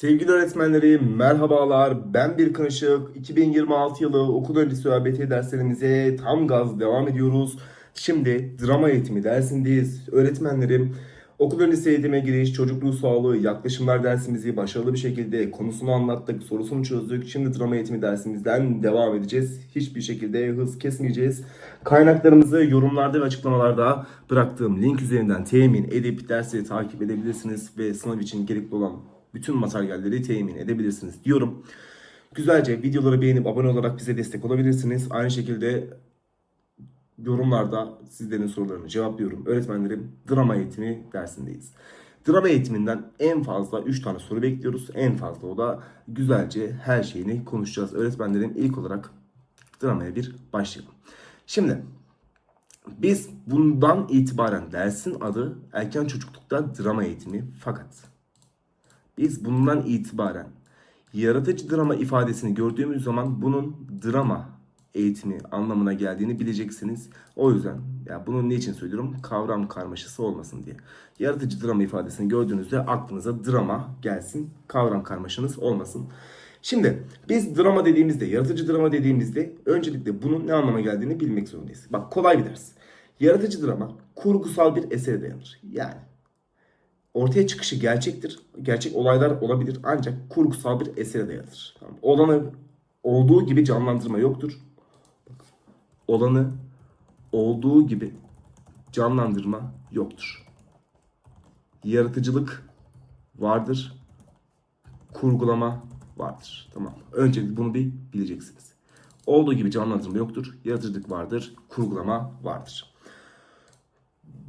Sevgili öğretmenlerim merhabalar. Ben bir Işık. 2026 yılı okul öncesi ÖABT derslerimize tam gaz devam ediyoruz. Şimdi drama eğitimi dersindeyiz. Öğretmenlerim okul öncesi eğitime giriş, çocukluğu sağlığı, yaklaşımlar dersimizi başarılı bir şekilde konusunu anlattık, sorusunu çözdük. Şimdi drama eğitimi dersimizden devam edeceğiz. Hiçbir şekilde hız kesmeyeceğiz. Kaynaklarımızı yorumlarda ve açıklamalarda bıraktığım link üzerinden temin edip dersleri takip edebilirsiniz ve sınav için gerekli olan bütün materyalleri temin edebilirsiniz diyorum. Güzelce videoları beğenip abone olarak bize destek olabilirsiniz. Aynı şekilde yorumlarda sizlerin sorularını cevaplıyorum. Öğretmenlerim drama eğitimi dersindeyiz. Drama eğitiminden en fazla 3 tane soru bekliyoruz. En fazla o da güzelce her şeyini konuşacağız. Öğretmenlerim ilk olarak dramaya bir başlayalım. Şimdi biz bundan itibaren dersin adı erken çocuklukta drama eğitimi fakat biz bundan itibaren yaratıcı drama ifadesini gördüğümüz zaman bunun drama eğitimi anlamına geldiğini bileceksiniz. O yüzden ya bunu niçin söylüyorum? Kavram karmaşası olmasın diye. Yaratıcı drama ifadesini gördüğünüzde aklınıza drama gelsin. Kavram karmaşanız olmasın. Şimdi biz drama dediğimizde, yaratıcı drama dediğimizde öncelikle bunun ne anlama geldiğini bilmek zorundayız. Bak kolay bir ders. Yaratıcı drama kurgusal bir esere dayanır. Yani ortaya çıkışı gerçektir. Gerçek olaylar olabilir ancak kurgusal bir esere dayanır. Olanı olduğu gibi canlandırma yoktur. Olanı olduğu gibi canlandırma yoktur. Yaratıcılık vardır. Kurgulama vardır. Tamam. Önce bunu bir bileceksiniz. Olduğu gibi canlandırma yoktur. Yaratıcılık vardır. Kurgulama vardır.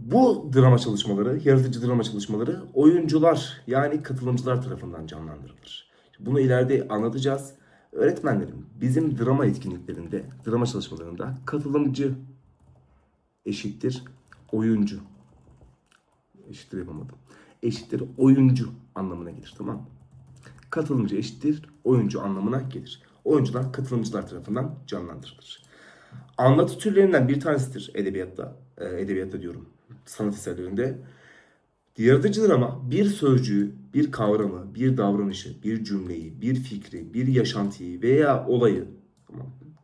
Bu drama çalışmaları, yaratıcı drama çalışmaları oyuncular yani katılımcılar tarafından canlandırılır. Bunu ileride anlatacağız. Öğretmenlerim bizim drama etkinliklerinde, drama çalışmalarında katılımcı eşittir oyuncu. Eşittir yapamadım. Eşittir oyuncu anlamına gelir tamam mı? Katılımcı eşittir oyuncu anlamına gelir. Oyuncular katılımcılar tarafından canlandırılır. Anlatı türlerinden bir tanesidir edebiyatta. e, edebiyatta diyorum. Sanat eserlerinde. Yaratıcı drama bir sözcüğü, bir kavramı, bir davranışı, bir cümleyi, bir fikri, bir yaşantıyı veya olayı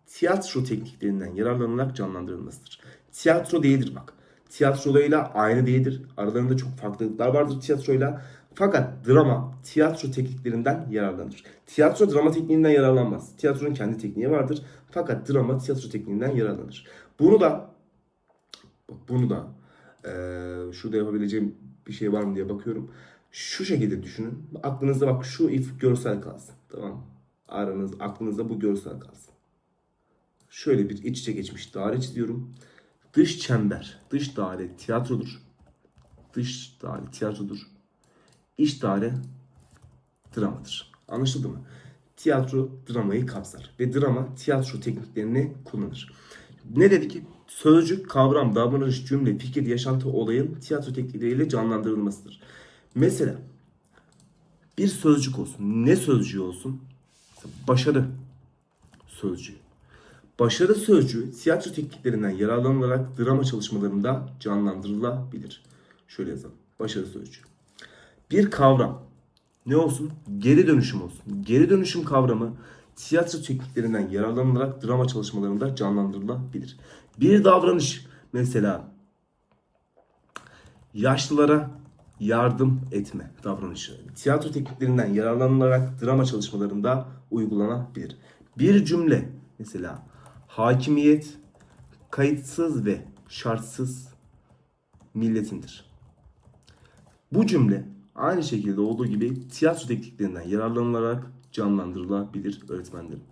tiyatro tekniklerinden yararlanarak canlandırılmasıdır. Tiyatro değildir bak. Tiyatroyla aynı değildir. Aralarında çok farklılıklar vardır tiyatroyla. Fakat drama tiyatro tekniklerinden yararlanır. Tiyatro drama tekniğinden yararlanmaz. Tiyatronun kendi tekniği vardır. Fakat drama tiyatro tekniğinden yararlanır. Bunu da bunu da eee, şurada yapabileceğim bir şey var mı diye bakıyorum. Şu şekilde düşünün. Aklınızda bak şu if görsel kalsın. Tamam? Aranız, aklınızda bu görsel kalsın. Şöyle bir iç içe geçmiş daire çiziyorum. Dış çember, dış daire tiyatrodur. Dış daire tiyatrodur. İç daire dramadır. Anlaşıldı mı? Tiyatro dramayı kapsar ve drama tiyatro tekniklerini kullanır. Ne dedi ki? Sözcük, kavram, davranış, cümle, fikir, yaşantı olayın tiyatro teknikleriyle canlandırılmasıdır. Mesela bir sözcük olsun. Ne sözcüğü olsun? Başarı sözcüğü. Başarı sözcüğü tiyatro tekniklerinden yararlanılarak drama çalışmalarında canlandırılabilir. Şöyle yazalım. Başarı sözcüğü. Bir kavram ne olsun? Geri dönüşüm olsun. Geri dönüşüm kavramı tiyatro tekniklerinden yararlanılarak drama çalışmalarında canlandırılabilir. Bir davranış mesela yaşlılara yardım etme davranışı. Tiyatro tekniklerinden yararlanılarak drama çalışmalarında uygulanabilir. Bir cümle mesela hakimiyet kayıtsız ve şartsız milletindir. Bu cümle aynı şekilde olduğu gibi tiyatro tekniklerinden yararlanılarak canlandırılabilir öğretmenlerim.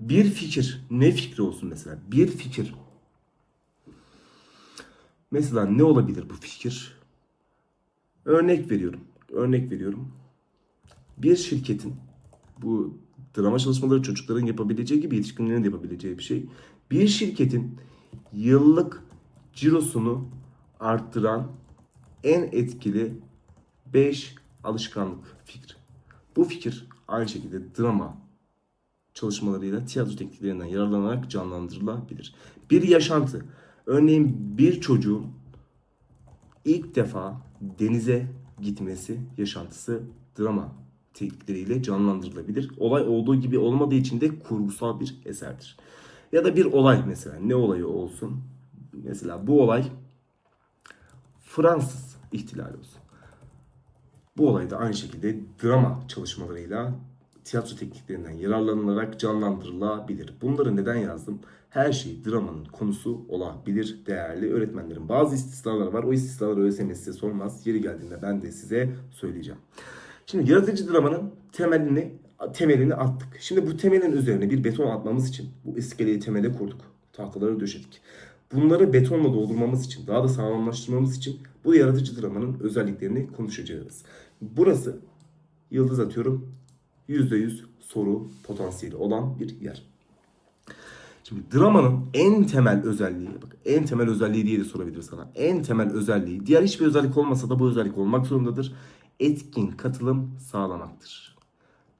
Bir fikir, ne fikri olsun mesela? Bir fikir. Mesela ne olabilir bu fikir? Örnek veriyorum. Örnek veriyorum. Bir şirketin bu drama çalışmaları çocukların yapabileceği gibi yetişkinlerin de yapabileceği bir şey. Bir şirketin yıllık cirosunu arttıran en etkili 5 alışkanlık fikri. Bu fikir aynı şekilde drama çalışmalarıyla tiyatro tekniklerinden yararlanarak canlandırılabilir. Bir yaşantı. Örneğin bir çocuğun ilk defa denize gitmesi yaşantısı drama teknikleriyle canlandırılabilir. Olay olduğu gibi olmadığı için de kurgusal bir eserdir. Ya da bir olay mesela ne olayı olsun. Mesela bu olay Fransız ihtilali olsun. Bu olay da aynı şekilde drama çalışmalarıyla tiyatro tekniklerinden yararlanılarak canlandırılabilir. Bunları neden yazdım? Her şey dramanın konusu olabilir değerli öğretmenlerim. Bazı istisnalar var. O istisnaları ÖSYM size sormaz. Yeri geldiğinde ben de size söyleyeceğim. Şimdi yaratıcı dramanın temelini temelini attık. Şimdi bu temelin üzerine bir beton atmamız için bu iskeleyi temele kurduk. Tahtaları döşedik. Bunları betonla doldurmamız için, daha da sağlamlaştırmamız için bu yaratıcı dramanın özelliklerini konuşacağız. Burası yıldız atıyorum %100 soru potansiyeli olan bir yer. Şimdi dramanın en temel özelliği, bak en temel özelliği diye de sorabilir sana. En temel özelliği, diğer hiçbir özellik olmasa da bu özellik olmak zorundadır. Etkin katılım sağlamaktır.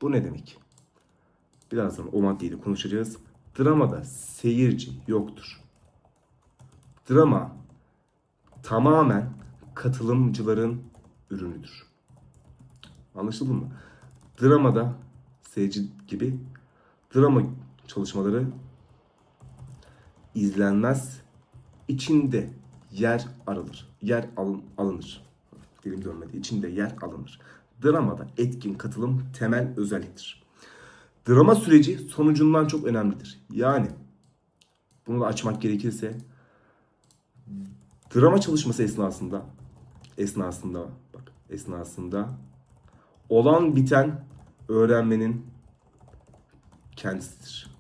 Bu ne demek? Birazdan o maddeyi de konuşacağız. Dramada seyirci yoktur. Drama tamamen katılımcıların ürünüdür. Anlaşıldı mı? Dramada seyirci gibi drama çalışmaları izlenmez. içinde yer arılır. Yer alın, alınır. Dilim dönmedi. İçinde yer alınır. Dramada etkin katılım temel özelliktir. Drama süreci sonucundan çok önemlidir. Yani bunu da açmak gerekirse drama çalışması esnasında esnasında bak esnasında olan biten öğrenmenin kendisidir.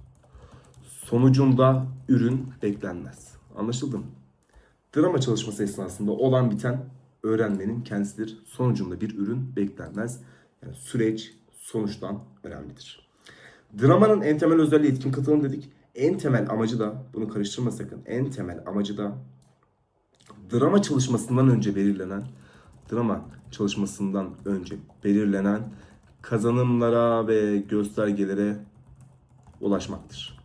Sonucunda ürün beklenmez. Anlaşıldı mı? Drama çalışması esnasında olan biten öğrenmenin kendisidir. Sonucunda bir ürün beklenmez. Yani süreç sonuçtan önemlidir. Dramanın en temel özelliği etkin katılım dedik. En temel amacı da, bunu karıştırma sakın. En temel amacı da drama çalışmasından önce belirlenen, drama çalışmasından önce belirlenen kazanımlara ve göstergelere ulaşmaktır.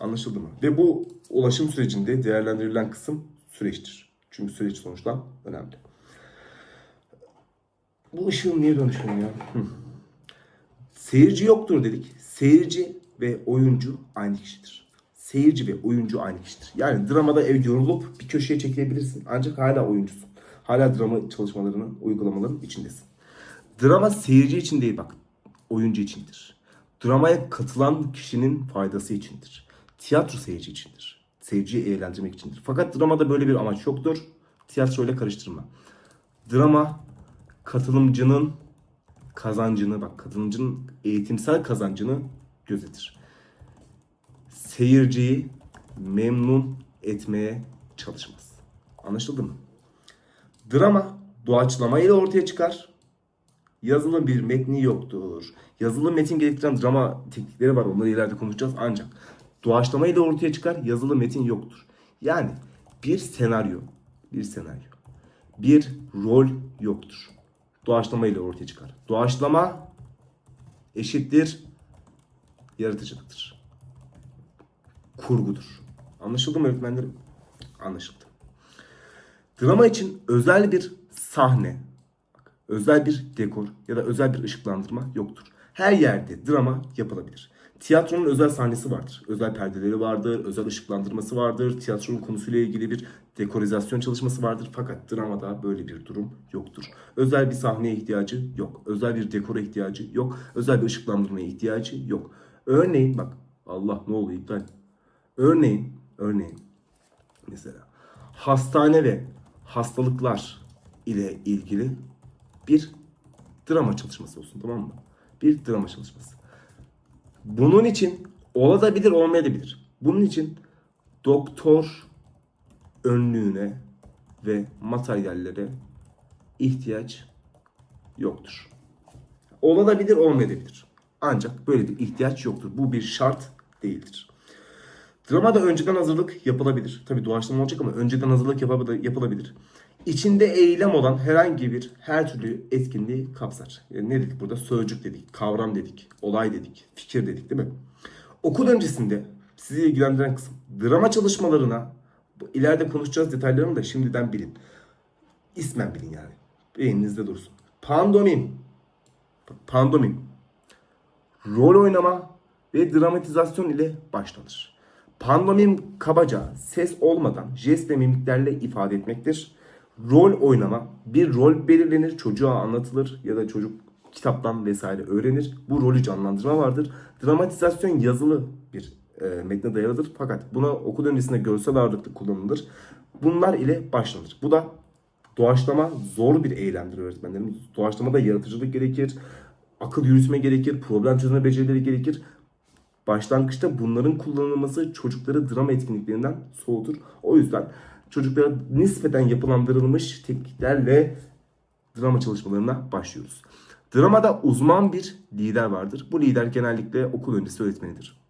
Anlaşıldı mı? Ve bu ulaşım sürecinde değerlendirilen kısım süreçtir. Çünkü süreç sonuçta önemli. Bu ışığım niye dönüşmüyor ya? Seyirci yoktur dedik. Seyirci ve oyuncu aynı kişidir. Seyirci ve oyuncu aynı kişidir. Yani dramada ev yorulup bir köşeye çekilebilirsin. Ancak hala oyuncusun. Hala drama çalışmalarının, uygulamaların içindesin. Drama seyirci için değil bak. Oyuncu içindir. Dramaya katılan kişinin faydası içindir. Tiyatro seyirci içindir. Seyirciyi eğlendirmek içindir. Fakat dramada böyle bir amaç yoktur. Tiyatroyla karıştırma. Drama katılımcının kazancını bak katılımcının eğitimsel kazancını gözetir. Seyirciyi memnun etmeye çalışmaz. Anlaşıldı mı? Drama doğaçlama ile ortaya çıkar. Yazılı bir metni yoktur. Yazılı metin gerektiren drama teknikleri var. Onları ileride konuşacağız. Ancak doğaçlama ile ortaya çıkar. Yazılı metin yoktur. Yani bir senaryo, bir senaryo, bir rol yoktur. Doğaçlama ile ortaya çıkar. Doğaçlama eşittir yaratıcılıktır. Kurgudur. Anlaşıldı mı öğretmenlerim? Anlaşıldı. Drama için özel bir sahne, özel bir dekor ya da özel bir ışıklandırma yoktur. Her yerde drama yapılabilir. Tiyatronun özel sahnesi vardır. Özel perdeleri vardır, özel ışıklandırması vardır. Tiyatronun konusuyla ilgili bir dekorizasyon çalışması vardır. Fakat dramada böyle bir durum yoktur. Özel bir sahneye ihtiyacı yok. Özel bir dekora ihtiyacı yok. Özel bir ışıklandırmaya ihtiyacı yok. Örneğin bak Allah ne oluyor iptal. Örneğin, örneğin mesela hastane ve hastalıklar ile ilgili bir drama çalışması olsun tamam mı? Bir drama çalışması. Bunun için olabilir olmayabilir. Bunun için doktor önlüğüne ve materyallere ihtiyaç yoktur. Olabilir olmayabilir. Ancak böyle bir ihtiyaç yoktur. Bu bir şart değildir. Dramada önceden hazırlık yapılabilir. Tabi doğaçlama olacak ama önceden hazırlık yapılabilir. İçinde eylem olan herhangi bir her türlü etkinliği kapsar. Yani ne dedik burada? Sözcük dedik, kavram dedik, olay dedik, fikir dedik değil mi? Okul öncesinde sizi ilgilendiren kısım drama çalışmalarına ileride konuşacağız detaylarını da şimdiden bilin. İsmen bilin yani. Beyninizde dursun. Pandomim. Pandomim, rol oynama ve dramatizasyon ile başlanır. Pandomim kabaca ses olmadan jest ve mimiklerle ifade etmektir. Rol oynama bir rol belirlenir, çocuğa anlatılır ya da çocuk kitaptan vesaire öğrenir. Bu rolü canlandırma vardır. Dramatizasyon yazılı bir e, metne dayalıdır fakat buna okul öncesinde görsel ağırlıklı kullanılır. Bunlar ile başlanır. Bu da doğaçlama zor bir eylemdir öğretmenlerim. Doğaçlamada yaratıcılık gerekir, akıl yürütme gerekir, problem çözme becerileri gerekir. Başlangıçta bunların kullanılması çocukları drama etkinliklerinden soğutur. O yüzden çocuklara nispeten yapılandırılmış tekniklerle drama çalışmalarına başlıyoruz. Dramada uzman bir lider vardır. Bu lider genellikle okul öncesi öğretmenidir.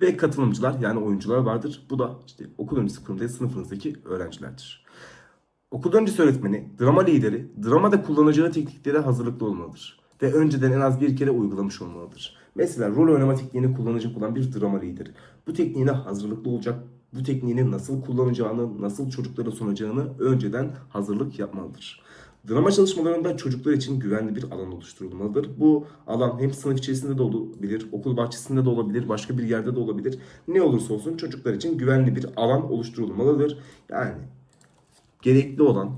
Ve katılımcılar yani oyuncular vardır. Bu da işte okul öncesi kurumda sınıfınızdaki öğrencilerdir. Okul öncesi öğretmeni, drama lideri, dramada kullanacağı tekniklere hazırlıklı olmalıdır. Ve önceden en az bir kere uygulamış olmalıdır. Mesela rol oynama tekniğini kullanacak olan bir drama lideri. Bu tekniğine hazırlıklı olacak, bu tekniğini nasıl kullanacağını, nasıl çocuklara sunacağını önceden hazırlık yapmalıdır. Drama çalışmalarında çocuklar için güvenli bir alan oluşturulmalıdır. Bu alan hem sınıf içerisinde de olabilir, okul bahçesinde de olabilir, başka bir yerde de olabilir. Ne olursa olsun çocuklar için güvenli bir alan oluşturulmalıdır. Yani gerekli olan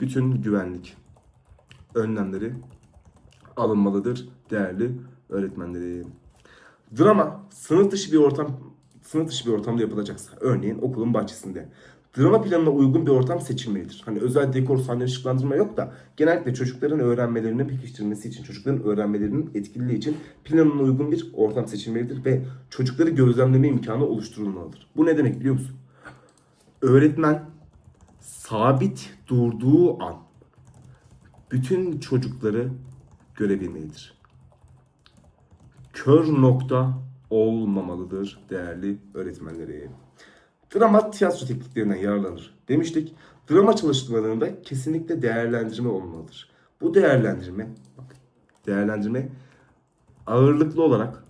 bütün güvenlik önlemleri alınmalıdır değerli öğretmenlerim. Drama sınıf dışı bir ortam sınıf dışı bir ortamda yapılacaksa örneğin okulun bahçesinde drama planına uygun bir ortam seçilmelidir. Hani özel dekor sahne ışıklandırma yok da genellikle çocukların öğrenmelerini pekiştirmesi için, çocukların öğrenmelerinin etkililiği için planına uygun bir ortam seçilmelidir ve çocukları gözlemleme imkanı oluşturulmalıdır. Bu ne demek biliyor musun? Öğretmen sabit durduğu an bütün çocukları görebilmelidir. Kör nokta olmamalıdır değerli öğretmenlerim. Drama tiyatro tekniklerinden yararlanır demiştik. Drama çalışmalarında kesinlikle değerlendirme olmalıdır. Bu değerlendirme, bak, değerlendirme ağırlıklı olarak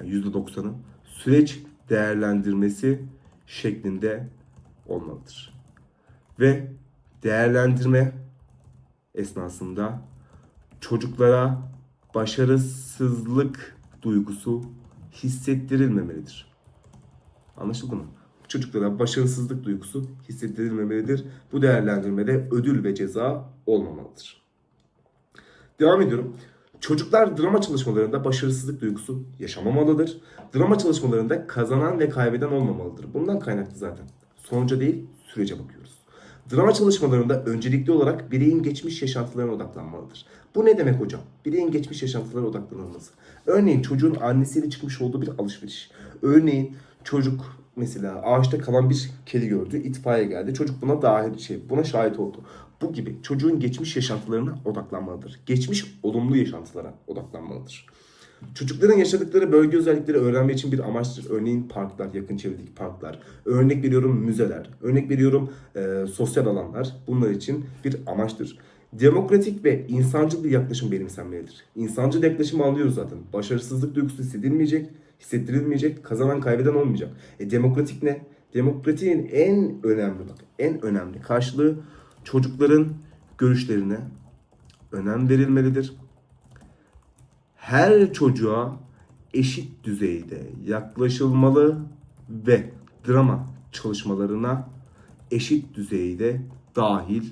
yani %90'ı süreç değerlendirmesi şeklinde olmalıdır. Ve değerlendirme esnasında çocuklara başarısızlık duygusu hissettirilmemelidir. Anlaşıldı mı? Çocuklara başarısızlık duygusu hissettirilmemelidir. Bu değerlendirmede ödül ve ceza olmamalıdır. Devam ediyorum. Çocuklar drama çalışmalarında başarısızlık duygusu yaşamamalıdır. Drama çalışmalarında kazanan ve kaybeden olmamalıdır. Bundan kaynaklı zaten. Sonuca değil, sürece bakıyoruz. Drama çalışmalarında öncelikli olarak bireyin geçmiş yaşantılarına odaklanmalıdır. Bu ne demek hocam? Bireyin geçmiş yaşantılarına odaklanılması. Örneğin çocuğun annesiyle çıkmış olduğu bir alışveriş. Örneğin çocuk mesela ağaçta kalan bir kedi gördü, itfaiye geldi. Çocuk buna dahil şey, buna şahit oldu. Bu gibi çocuğun geçmiş yaşantılarına odaklanmalıdır. Geçmiş olumlu yaşantılara odaklanmalıdır. Çocukların yaşadıkları bölge özellikleri öğrenme için bir amaçtır. Örneğin parklar, yakın çevredeki parklar. Örnek veriyorum müzeler. Örnek veriyorum e, sosyal alanlar. Bunlar için bir amaçtır. Demokratik ve insancıl bir yaklaşım benimsenmelidir. İnsancıl yaklaşımı anlıyoruz zaten. Başarısızlık duygusu hissedilmeyecek, hissettirilmeyecek, kazanan kaybeden olmayacak. E demokratik ne? Demokratiğin en önemli bak, en önemli karşılığı çocukların görüşlerine önem verilmelidir her çocuğa eşit düzeyde yaklaşılmalı ve drama çalışmalarına eşit düzeyde dahil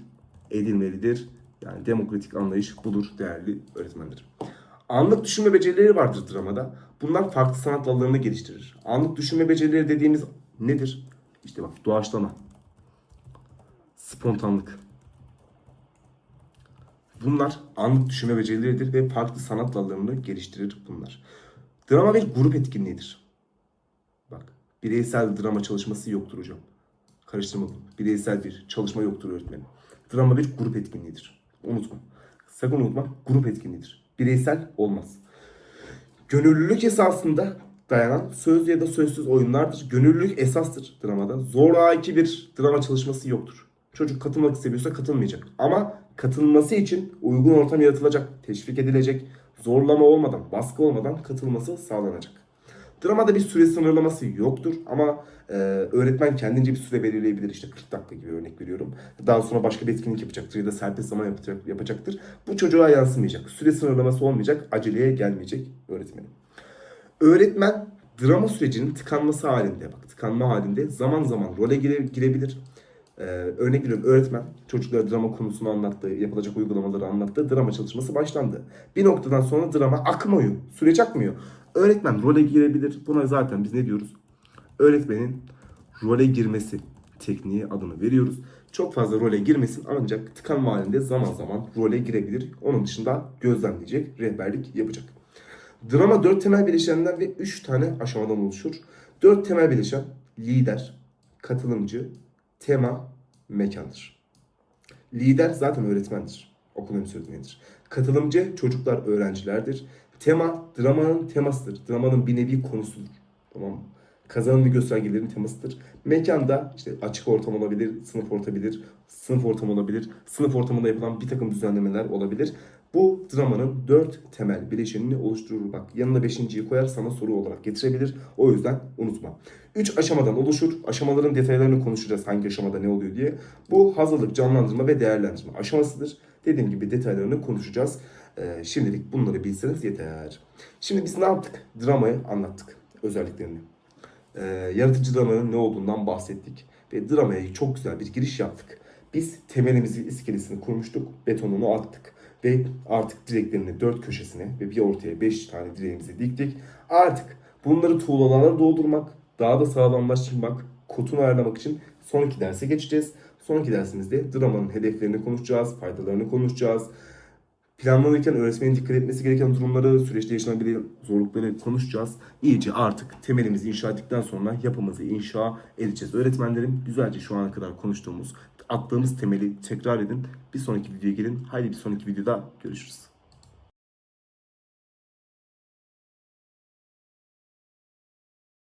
edilmelidir. Yani demokratik anlayış budur değerli öğretmenlerim. Anlık düşünme becerileri vardır dramada. Bunlar farklı sanat dallarını geliştirir. Anlık düşünme becerileri dediğimiz nedir? İşte bak doğaçlama, spontanlık, Bunlar anlık düşünme becerileridir ve farklı sanat dallarını geliştirir bunlar. Drama bir grup etkinliğidir. Bak, bireysel drama çalışması yoktur hocam. Karıştırma bunu. Bireysel bir çalışma yoktur öğretmenim. Drama bir grup etkinliğidir. Unutma. Sakın unutma. Grup etkinliğidir. Bireysel olmaz. Gönüllülük esasında dayanan söz ya da sözsüz oyunlardır. Gönüllülük esastır dramada. Zoraki bir drama çalışması yoktur. Çocuk katılmak istemiyorsa katılmayacak. Ama katılması için uygun ortam yaratılacak, teşvik edilecek, zorlama olmadan, baskı olmadan katılması sağlanacak. Dramada bir süre sınırlaması yoktur ama e, öğretmen kendince bir süre belirleyebilir. İşte 40 dakika gibi örnek veriyorum. Daha sonra başka bir etkinlik yapacaktır ya da serbest zaman yapacak, yapacaktır. Bu çocuğa yansımayacak. Süre sınırlaması olmayacak. Aceleye gelmeyecek öğretmenin. Öğretmen drama sürecinin tıkanması halinde, bak tıkanma halinde zaman zaman role gire, girebilir. Ee, örnek veriyorum öğretmen çocuklara drama konusunu anlattı, yapılacak uygulamaları anlattı, drama çalışması başlandı. Bir noktadan sonra drama akmıyor, süreç akmıyor. Öğretmen role girebilir. Buna zaten biz ne diyoruz? Öğretmenin role girmesi tekniği adını veriyoruz. Çok fazla role girmesin ancak tıkanma halinde zaman zaman role girebilir. Onun dışında gözlemleyecek, rehberlik yapacak. Drama dört temel bileşenden ve üç tane aşamadan oluşur. Dört temel bileşen lider, katılımcı, tema, mekandır. Lider zaten öğretmendir. Okul öncesi öğretmenidir. Katılımcı çocuklar, öğrencilerdir. Tema, dramanın temasıdır. Dramanın bir nevi konusudur. Tamam mı? Kazanım ve göstergelerin temasıdır. Mekanda işte açık ortam olabilir, sınıf ortabilir, sınıf ortamı olabilir, sınıf ortamında yapılan bir takım düzenlemeler olabilir. Bu dramanın dört temel bileşenini oluşturur. Bak yanına beşinciyi koyar sana soru olarak getirebilir. O yüzden unutma. Üç aşamadan oluşur. Aşamaların detaylarını konuşacağız hangi aşamada ne oluyor diye. Bu hazırlık, canlandırma ve değerlendirme aşamasıdır. Dediğim gibi detaylarını konuşacağız. Ee, şimdilik bunları bilseniz yeter. Şimdi biz ne yaptık? Dramayı anlattık. Özelliklerini. Ee, yaratıcı dramanın ne olduğundan bahsettik. Ve dramaya çok güzel bir giriş yaptık. Biz temelimizi, iskelesini kurmuştuk. Betonunu attık. Ve artık direklerini dört köşesine ve bir ortaya beş tane direğimizi diktik. Artık bunları tuğlalarla doldurmak, daha da sağlamlaştırmak, kotunu ayarlamak için sonraki derse geçeceğiz. Sonraki dersimizde dramanın hedeflerini konuşacağız, faydalarını konuşacağız. Planlanırken öğretmenin dikkat etmesi gereken durumları, süreçte yaşanabilen zorlukları konuşacağız. İyice artık temelimizi inşa ettikten sonra yapımızı inşa edeceğiz. Öğretmenlerim güzelce şu ana kadar konuştuğumuz, attığımız temeli tekrar edin. Bir sonraki videoya gelin. Haydi bir sonraki videoda görüşürüz.